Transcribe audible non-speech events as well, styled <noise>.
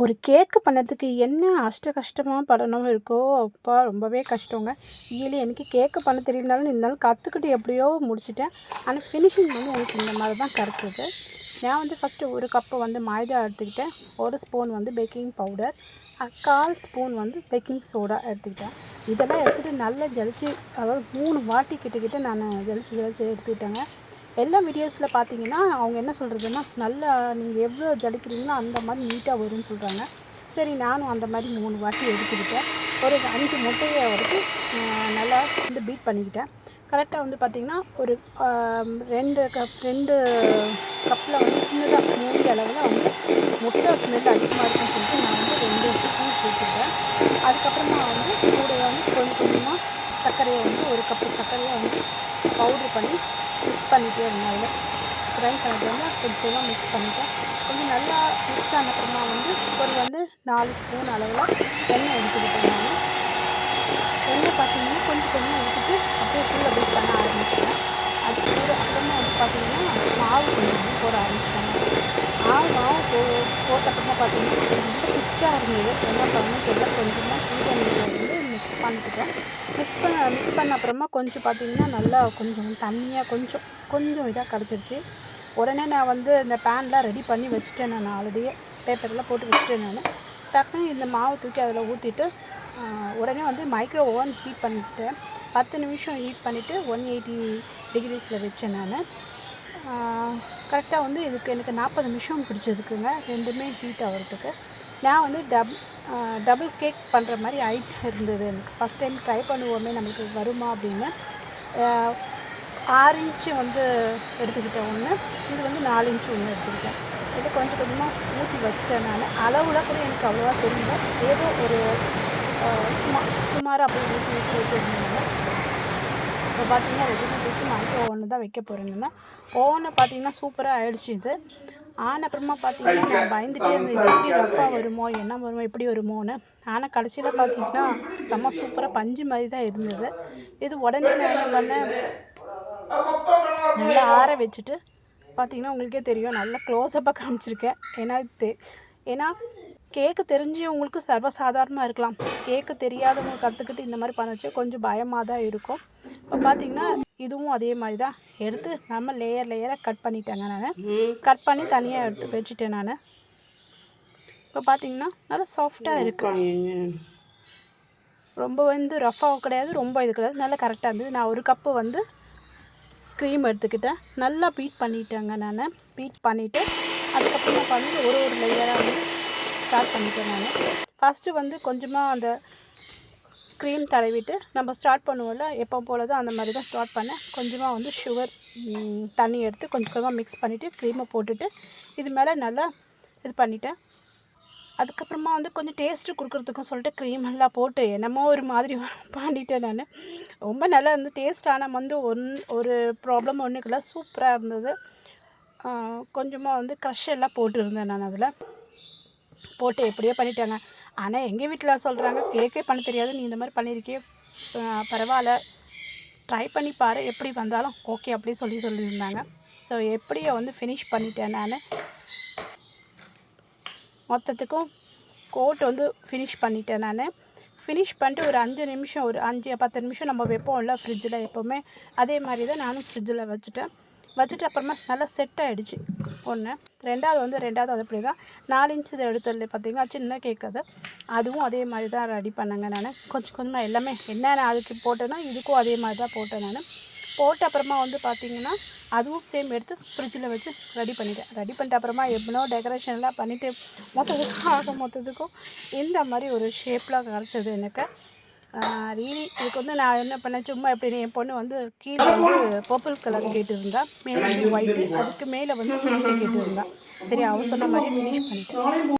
ஒரு கேக்கு பண்ணுறதுக்கு என்ன அஷ்ட கஷ்டமாக படணும் இருக்கோ அப்பா ரொம்பவே கஷ்டங்க. இல்லை எனக்கு கேக்கு பண்ண தெரியலனாலும் இருந்தாலும் கற்றுக்கிட்டு எப்படியோ முடிச்சிட்டேன். ஆனால் ஃபினிஷிங் வந்து எனக்கு இந்த மாதிரி தான் கிடச்சிது. நான் வந்து ஃபஸ்ட்டு ஒரு கப்பு வந்து மைதா எடுத்துக்கிட்டேன். ஒரு ஸ்பூன் வந்து பேக்கிங் பவுடர் கால் ஸ்பூன் வந்து பேக்கிங் சோடா எடுத்துக்கிட்டேன். இதெல்லாம் எடுத்துகிட்டு நல்லா ஜலிச்சு அதாவது மூணு வாட்டி கிட்டக்கிட்ட நான் ஜலிச்சு ஜலிச்சு எடுத்துக்கிட்டேங்க. எல்லா வீடியோஸில் பார்த்தீங்கன்னா அவங்க என்ன சொல்கிறதுன்னா நல்லா நீங்கள் எவ்வளோ ஜலிக்கிறீங்களோ அந்த மாதிரி நீட்டாக வரும்னு சொல்கிறாங்க சரி நானும் அந்த மாதிரி மூணு வாட்டி எடுத்துக்கிட்டேன். ஒரு அஞ்சு முட்டையை வரைக்கும் நல்லா வந்து பீட் பண்ணிக்கிட்டேன். கரெக்டாக வந்து பார்த்திங்கன்னா ஒரு ரெண்டு கப் ரெண்டு கப்பில் வந்து சின்னதாக மூடி அளவில் வந்து முட்டை ஸ்மெல் அதிகமாக இருக்குன்னு சொல்லிட்டு நான் வந்து ரெண்டு ஸ்பூன் கொடுத்துருக்கேன் அதுக்கப்புறமா வந்து கூட வந்து கொஞ்சம் கொஞ்சமாக சர்க்கரையை வந்து ஒரு கப்பு சர்க்கரையை வந்து பவுட்ரு பண்ணி மிக்ஸ் பண்ணிகிட்டே இருந்தேன் அதில் ரைஸ் வந்து கொஞ்சமாக மிக்ஸ் பண்ணிட்டேன். கொஞ்சம் நல்லா மிக்ஸ் ஆனப்புறமா வந்து ஒரு வந்து நாலு ஸ்பூன் அளவில் எண்ணெய் எடுத்துக்கிட்டேன் நான். எண்ணெய் பார்த்தீங்கன்னா கொஞ்சம் கொஞ்சம் எடுத்துட்டு அப்படியே கீழே பீட் பண்ண ஆரம்பிச்சிட்டேன். அது கூட அப்புறமா வந்து பார்த்தீங்கன்னா மாவு கொஞ்சம் போட ஆரம்பிச்சிட்டாங்க மாவு மாவு போ போட்டப்புறமா பார்த்தீங்கன்னா ரொம்ப திக்காக இருந்தது. என்ன பண்ணணும் தெரியல. கொஞ்சமாக சூடு வந்து மிக்ஸ் பண்ண மிக்ஸ் பண்ண அப்புறமா கொஞ்சம் பார்த்திங்கன்னா நல்லா கொஞ்சம் தண்ணியாக கொஞ்சம் கொஞ்சம் இதாக கிடச்சிருச்சு உடனே நான் வந்து இந்த பேன்லாம் ரெடி பண்ணி வச்சுட்டேன் நான் ஆல்ரெடியே பேப்பர்லாம் போட்டு வச்சுட்டேன் நான். டக்குன்னு இந்த மாவு தூக்கி அதில் ஊற்றிட்டு உடனே வந்து மைக்ரோ ஓவன் ஹீட் பண்ணிவிட்டேன் பத்து நிமிஷம் ஹீட் பண்ணிவிட்டு ஒன் எயிட்டி டிகிரிஸில் வச்சேன் நான். கரெக்டாக வந்து இதுக்கு எனக்கு நாற்பது நிமிஷம் பிடிச்சதுக்குங்க ரெண்டுமே ஹீட் ஆகிறதுக்கு. நான் வந்து டப் டபுள் கேக் பண்ணுற மாதிரி ஐடியா இருந்தது. எனக்கு ஃபஸ்ட் டைம் ட்ரை பண்ணுவோமே நம்மளுக்கு வருமா அப்படின்னு. ஆறு இன்ச்சு வந்து எடுத்துக்கிட்டேன் ஒன்று இது வந்து நாலு இன்ச்சு ஒன்று எடுத்துக்கிட்டேன். இது கொஞ்சம் கொஞ்சமாக ஊற்றி வச்சுட்டேன் நான். அளவில் கூட எனக்கு அவ்வளோவா தெரியல. ஏதோ ஒரு சும்மா சுமாராக அப்படி ஊற்றி ஊற்றி வச்சுருந்தேன் இப்போ பார்த்தீங்கன்னா ரெண்டு தூக்கி மைக்ரோ ஓவனில் தான் வைக்க போகிறேங்கன்னா ஓவனை பார்த்தீங்கன்னா சூப்பராக ஆயிடுச்சு இது. ஆன அப்புறமா பார்த்தீங்கன்னா நான் பயந்துட்டே இருந்தேன். எப்படி ரஃபாக வருமோ என்ன வருமோ எப்படி வருமோன்னு. ஆனால் கடைசியில் பார்த்தீங்கன்னா செம்ம சூப்பராக பஞ்சு மாதிரி தான் இருந்தது. இது உடனே நான் என்ன பண்ணேன்? நல்லா ஆற வச்சுட்டு பார்த்தீங்கன்னா உங்களுக்கே தெரியும் நல்லா க்ளோஸ்அப்பாக காமிச்சிருக்கேன். ஏன்னா தெ ஏன்னா கேக்கு தெரிஞ்சவங்களுக்கு சர்வசாதாரணமாக இருக்கலாம். கேக்கு தெரியாதவங்க கற்றுக்கிட்டு இந்த மாதிரி பண்ணச்சு கொஞ்சம் பயமாக தான் இருக்கும். இப்போ பார்த்தீங்கன்னா இதுவும் அதே மாதிரி தான் எடுத்து நம்ம லேயர் லேயராக கட் பண்ணிட்டேங்க நான். கட் பண்ணி தனியாக எடுத்து வச்சுட்டேன் நான். இப்போ பார்த்தீங்கன்னா நல்லா சாஃப்டாக இருக்கு. ரொம்ப வந்து ரஃபாக கிடையாது ரொம்ப இது கிடையாது. நல்லா கரெக்டாக இருந்தது. நான் ஒரு கப்பு வந்து க்ரீம் எடுத்துக்கிட்டேன். நல்லா பீட் பண்ணிட்டேங்க நான். பீட் பண்ணிவிட்டு அதுக்கப்புறமா வந்து ஒரு ஒரு லேயராக வந்து ஸ்டார்ட் பண்ணிட்டேன் நான். ஃபஸ்ட்டு வந்து கொஞ்சமாக அந்த க்ரீம் தடவிட்டு நம்ம ஸ்டார்ட் பண்ணுவோம்ல எப்போ போல தான் அந்த மாதிரி தான் ஸ்டார்ட் பண்ணேன். கொஞ்சமாக வந்து சுகர் தண்ணி எடுத்து கொஞ்சம் கொஞ்சமாக மிக்ஸ் பண்ணிவிட்டு க்ரீமை போட்டுட்டு இது மேலே நல்லா இது பண்ணிட்டேன். அதுக்கப்புறமா வந்து கொஞ்சம் டேஸ்ட்டு கொடுக்குறதுக்கும் சொல்லிட்டு க்ரீம் எல்லாம் போட்டு என்னமோ ஒரு மாதிரி <laughs> பண்ணிட்டேன் நான். ரொம்ப நல்லா இருந்து டேஸ்ட் ஆனால் வந்து ஒன் ஒரு ப்ராப்ளம் ஒன்றுக்குள்ள சூப்பராக இருந்தது. கொஞ்சமாக வந்து க்ரஷ் எல்லாம் போட்டுருந்தேன் நான் அதில். போட்டு எப்படியோ பண்ணிட்டாங்க. ஆனால் எங்கள் வீட்டில் சொல்கிறாங்க கேக்கே பண்ண தெரியாது. நீ இந்த மாதிரி பண்ணியிருக்கே பரவாயில்ல. ட்ரை பண்ணி பாரு. எப்படி வந்தாலும் ஓகே அப்படி சொல்லி சொல்லியிருந்தாங்க. ஸோ எப்படியோ வந்து ஃபினிஷ் பண்ணிட்டேன் நான். மொத்தத்துக்கும் கோட் வந்து ஃபினிஷ் பண்ணிட்டேன் நான். ஃபினிஷ் பண்ணிட்டு ஒரு அஞ்சு நிமிஷம் ஒரு அஞ்சு பத்து நிமிஷம் நம்ம வைப்போம்ல ஃப்ரிட்ஜில் எப்போவுமே. அதே மாதிரி தான் நானும் ஃப்ரிட்ஜில் வச்சுட்டேன். வச்சுட்டு அப்புறமா நல்லா செட் ஆகிடுச்சு ஒன்று ரெண்டாவது வந்து ரெண்டாவது அது அப்படி தான் நாலு இன்ச்சு இதை எடுத்ததில் பார்த்தீங்கன்னா சின்ன கேக் அது. அதுவும் அதே மாதிரி தான் ரெடி பண்ணேங்க நான். கொஞ்சம் கொஞ்சமாக எல்லாமே என்னென்ன அதுக்கு போட்டேன்னா இதுக்கும் அதே மாதிரி தான் போட்டேன் நான். போட்ட அப்புறமா வந்து பார்த்திங்கன்னா அதுவும் சேம் எடுத்து ஃப்ரிட்ஜில் வச்சு ரெடி பண்ணிட்டேன். ரெடி பண்ணிட்ட அப்புறமா எவ்வளோ டெக்கரேஷன்லாம் பண்ணிவிட்டு மொத்தத்துக்கும் ஆக மொத்தத்துக்கும் இந்த மாதிரி ஒரு ஷேப்லாம் கிடச்சது எனக்கு. ரீலி இதுக்கு வந்து நான் என்ன பண்ணேன் சும்மா எப்படி என் பொண்ணு வந்து கீழே வந்து பர்பிள் கலர் கேட்டுருந்தா மேலே ஒயிட்டு அதுக்கு மேலே வந்து கேட்டுருந்தா. சரி அவ சொன்ன மாதிரி ஃபினிஷ் பண்ணிட்டேன்.